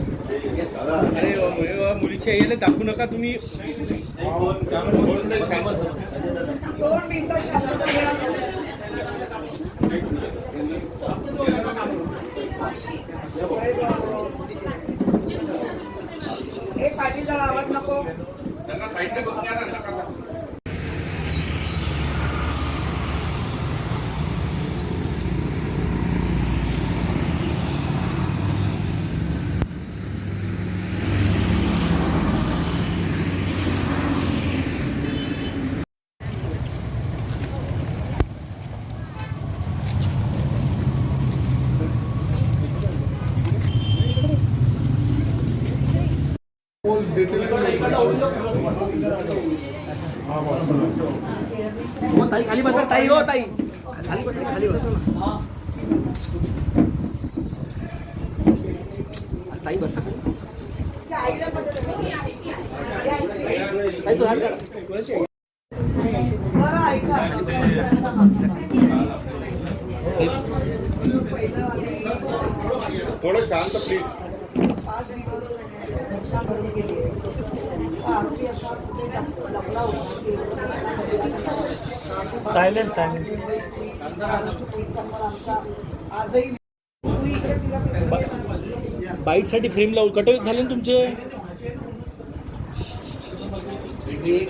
अरे वा, मुली- वा, मुलीच्या यायला दाखवू नका तुम्ही दोन मिनिटं शांतता घ्या. हे पाठीचा हो ताई खाली बसा ताई हो ताई. खाली बसा खाली बसा. ताई बसा. ताई तू हात काढ. थोडं शांत प्लीज गेली. हा असा कुठे लपला होता सायलेंट सायलेंट आजही तू इकडे तिला फिरवते. बाईटसाठी फ्रेम लावून. कट झाले ना तुमचे?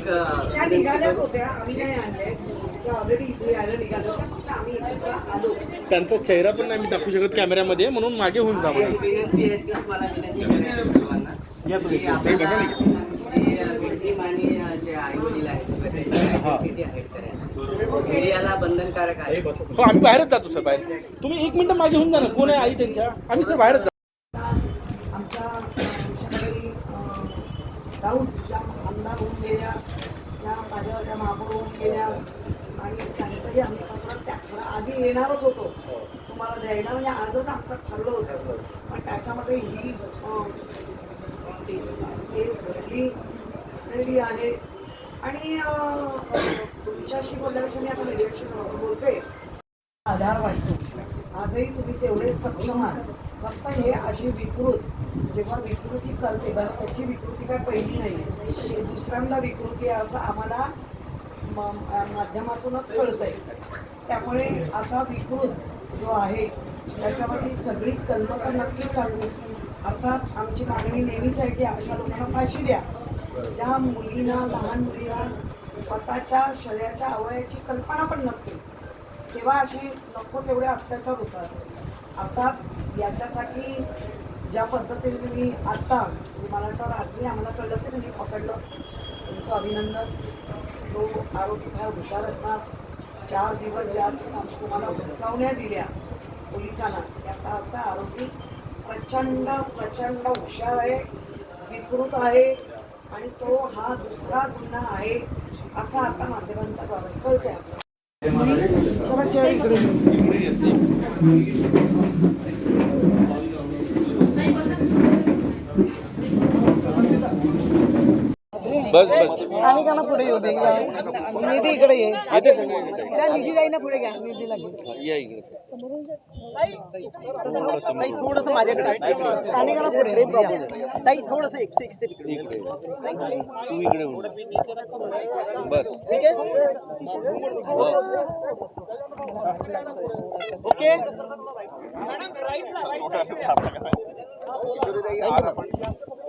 त्या निघाल्याच होत्या. आम्ही नाही आणले. त्यांचा चेहरा पण नाही मी दाखवू शकत कॅमेऱ्यामध्ये म्हणून मागे होऊन जा की आपल्याला जे victim आणि जे आई वडील आहेत करायची. मीडियाला बंधनकारक आहे हो आम्ही बाहेरच जातो सर बाहेर. तुम्ही एक मिनिट मागे होऊन जा ना. कोण आहे आई त्यांच्या? आम्ही सर बाहेरच जातो. आमच्या राऊत आमदार होऊन गेल्या त्या माझ्या त्या महापौर होऊन गेल्या आणि त्यांचंही आम्ही पत्र त्या आधी येणारच होतो. तुम्हाला द्यायला म्हणजे आजच आमचं ठरलं होतं. पण त्याच्यामध्ये ही केस घडली घडलेली आहे. आणि तुमच्याशी बोलल्यापेक्षा मी आता मीडियाशी बोलते. आधार वाटतो. आजही तुम्ही तेवढे सक्षम आहात. फक्त हे अशी विकृत जेव्हा विकृती करते बरं त्याची विकृती काय पहिली नाही आहे दुसऱ्यांदा विकृती आहे असं आम्हाला म- माध्यमातूनच आहे त्यामुळे असा विकृत जो आहे त्याच्यावरती सगळी कल्पना नक्की काढून अर्थात आमची मागणी नेहमीच आहे की अशा लोकांना फाशी द्या. ज्या मुलींना लहान मुलीला स्वतःच्या शरीराच्या अवयाची कल्पना पण नसते तेव्हा अशी नको तेवढे अत्याचार होतात. अर्थात याच्यासाठी ज्या पद्धतीने तुम्ही आत्ता मला वाटतं आधी आम्हाला कळलं ते तुम्ही पकडलं. तुमचं अभिनंदन. तो आरोपी फार हुशार असणार. चार दिवस ज्या तुम्हाला हुलकावण्या दिल्या पोलिसांना याचा अर्थ आरोपी प्रचंड प्रचंड हुशार आहे विकृत आहे आणि तो हा दुसरा गुन्हा आहे असा आता माध्यमांच्या द्वारे कळतंय इकडे घे. बस. बस स्थानिकांना पुढे येऊ दे. निधी इकडे ये. त्या निधी जाई ना पुढे घ्या. निधीला घे. थोडस माझ्याकडे स्थानिकांना पुढे. ताई थोडस एक एक स्टेप इकडे तू इकडे होऊन बस. ओके.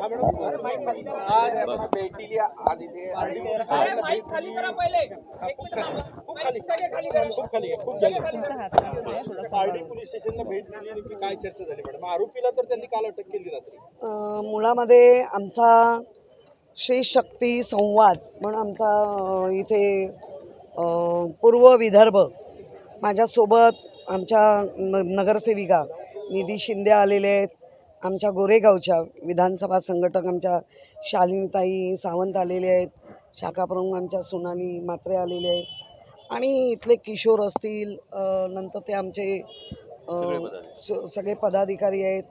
आज भेट दिली आज इथे खूप खाली खूप खाली खूप पोलीस स्टेशनला भेट दिली नेमकी काय चर्चा झाली मॅडम? आरोपीला तर त्यांनी काल अटक केली रात्री. अं, मुळामध्ये आमचा श्री शक्ती संवाद म्हणून आमचा इथे अं, पूर्व विदर्भ माझ्यासोबत आमच्या न नगरसेविका निधी शिंदे आलेले आहेत. आमच्या गोरेगावच्या विधानसभा संघटक आमच्या शालिनीताई सावंत आलेले आहेत. शाखाप्रमुख आमच्या सोनाली मात्रे आलेले आहेत. आणि इथले किशोर असतील नंतर ते आमचे सगळे पदाधिकारी. आहेत.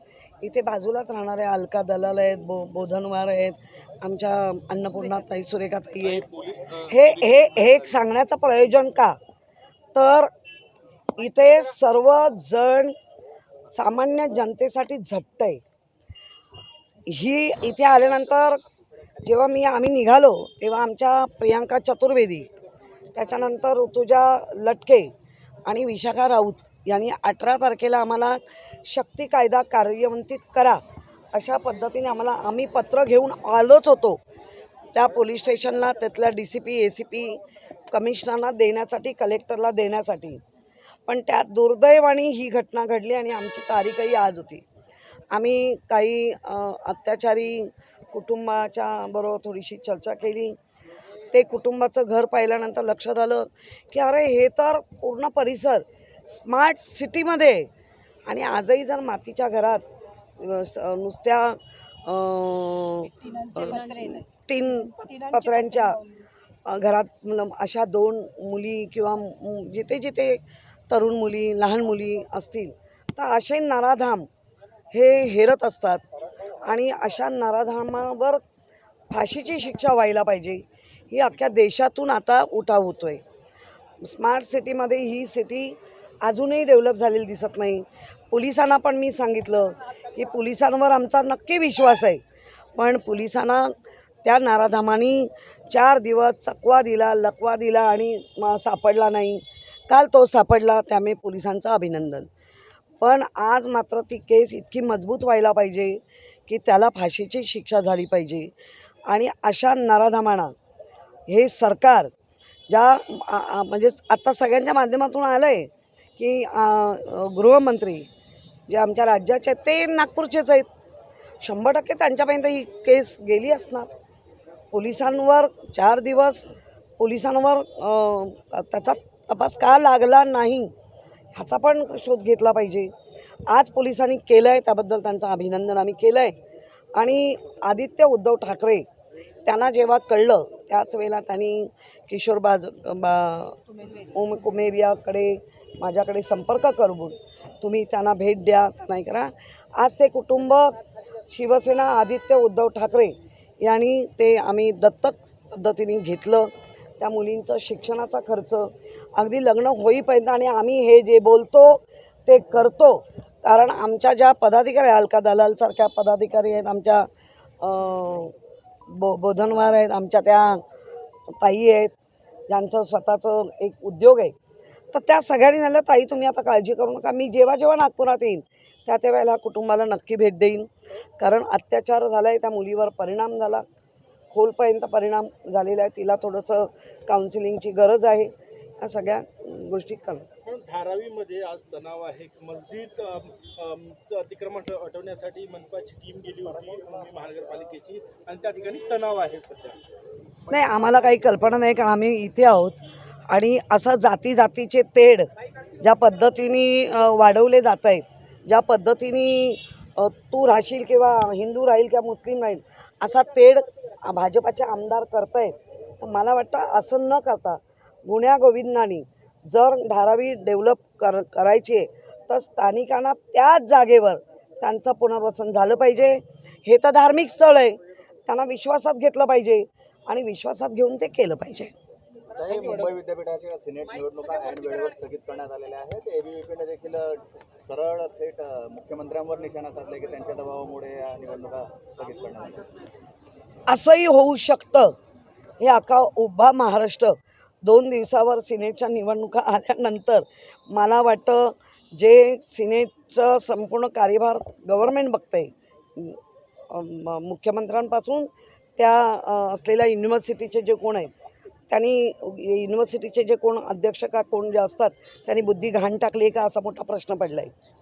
इथे बाजूलाच राहणारे अलका दलाल आहेत बो बोधनवार आहेत आमच्या अन्नपूर्णा ताई सुरेखा ताई आहेत. हे हे हे एक सांगण्याचं प्रयोजन का? तर इथे सर्वजण सामान्य जनतेसाठी झटत आहे. ही इथे आल्यानंतर जेव्हा मी आम्ही निघालो तेव्हा आमच्या प्रियांका चतुर्वेदी त्याच्यानंतर ऋतुजा लटके आणि विशाखा राऊत यांनी अठरा तारखेला आम्हाला शक्ती कायदा कार्यान्वित करा अशा पद्धतीने आम्हाला आम्ही पत्र घेऊन आलोच होतो. त्या पोलीस स्टेशनला त्यातल्या D C P A C P कमिशनरला देण्यासाठी कलेक्टरला देण्यासाठी. पण त्यात दुर्दैवाने ही घटना घडली आणि आमची तारीखही आज होती. आम्ही काही अत्याचारी कुटुंबाच्या बरोबर थोडीशी चर्चा केली. ते कुटुंबाचं घर पाहिल्यानंतर लक्षात आलं की अरे हे तर पूर्ण परिसर स्मार्ट सिटीमध्ये आणि आजही जर मातीच्या घरात स- नुसत्या तीन पत्र्यांच्या घरात अशा दोन मुली किंवा जिथे जिथे तरुण मुली लहान मुली असतील तर असे नराधाम हे हेरत असतात. आणि अशा नराधामावर फाशीची शिक्षा व्हायला पाहिजे. ही अख्ख्या देशातून आता उठाव होतोय. स्मार्ट सिटीमध्ये ही सिटी अजूनही डेव्हलप झालेली दिसत नाही. पोलिसांना पण मी सांगितलं की पोलिसांवर आमचा नक्की विश्वास आहे. पण पोलिसांना त्या नाराधामानी चार दिवस चकवा दिला लकवा दिला आणि सापडला नाही. काल तो सापडला त्यामुळे पोलिसांचं अभिनंदन. पण आज मात्र ती केस इतकी मजबूत व्हायला पाहिजे की त्याला फाशीची शिक्षा झाली पाहिजे. आणि अशा नाराधामाना हे सरकार ज्या म्हणजे आता सगळ्यांच्या माध्यमातून आलं आहे की गृहमंत्री जे आमच्या राज्याचे आहेत ते नागपूरचेच आहेत. शंभर टक्के त्यांच्यापर्यंत ही केस गेली असणार. पोलिसांवर चार दिवस पोलिसांवर त्याचा तपास का लागला नाही ह्याचा पण शोध घेतला पाहिजे. आज पोलिसांनी केलं आहे त्याबद्दल त्यांचं अभिनंदन आम्ही केलं आहे आणि आदित्य उद्धव ठाकरे त्यांना जेव्हा कळलं त्याच वेळेला त्यांनी किशोर बाज बा ओम कुमेरियाकडे माझ्याकडे संपर्क करून तुम्ही त्यांना भेट द्या नाही करा. आज ते कुटुंब शिवसेना आदित्य उद्धव ठाकरे यांनी ते आम्ही दत्तक पद्धतीने घेतलं. त्या मुलींचं शिक्षणाचा खर्च अगदी लग्न होईपर्यंत आणि आम्ही हे जे बोलतो ते करतो. कारण आमच्या ज्या पदाधिकारी अलका दलालसारख्या पदाधिकारी आहेत आमच्या बो बोधनवार आहेत आमच्या त्या ताई आहेत ज्यांचं स्वतःचं एक उद्योग आहे. तर त्या सगळ्यांनी झालं ताई तुम्ही आता काळजी करू नका. मी जेव्हा जेव्हा नागपुरात येईन त्या त्या वेळेला कुटुंबाला नक्की भेट देईन. कारण अत्याचार झाला आहे त्या मुलीवर परिणाम झाला. खोलपर्यंत परिणाम झालेला आहे. तिला थोडंसं काउन्सिलिंगची गरज आहे. ह्या सगळ्या गोष्टी करणं धारावीमध्ये आज तणाव आहे. मस्जिद अतिक्रमण हटवण्यासाठी मनपाची टीम गेली होती मुंबई महानगरपालिकेची आणि त्या ठिकाणी तणाव आहे सध्या. नाही आम्हाला काही कल्पना नाही कारण आम्ही इथे आहोत. आणि असं जाती जातीचे तेढ ज्या पद्धतीने वाढवले जात आहेत ज्या पद्धतीने तू राहशील किंवा हिंदू राहील किंवा मुस्लिम राहील असा तेढ भाजपाचे आमदार करत आहेत तर मला वाटतं असं न करता गुण्या गोविंदांनी जर धारावी डेव्हलप कर करायची तर स्थानिकांना त्याच जागेवर त्यांचं पुनर्वसन झालं पाहिजे. हे तर धार्मिक स्थळ आहे. त्यांना विश्वासात घेतलं पाहिजे आणि विश्वासात घेऊन ते केलं पाहिजे. मुंबई विद्यापीठाच्या सिनेट निवडणुका ऐन वेळेवर स्थगित करण्यात आलेल्या आहेत. एबीव्हीपीने देखील सरळ थेट मुख्यमंत्र्यांवर निशाणा साधला की त्यांच्या दबावामुळे या निवडणुका स्थगित करण्यात आल्या. असंही होऊ शकतं. हे अख्खा उभा महाराष्ट्र दोन दिवसावर सिनेटच्या निवडणुका आल्यानंतर मला वाटतं जे सिनेटचं संपूर्ण कार्यभार गव्हर्मेंट बघतंय मुख्यमंत्र्यांपासून त्या असलेल्या युनिव्हर्सिटीचे जे कोण आहेत त्यांनी युनिव्हर्सिटीचे जे कोण अध्यक्ष का कोण जे असतात त्यांनी बुद्धी घाण टाकली का असा मोठा प्रश्न पडला आहे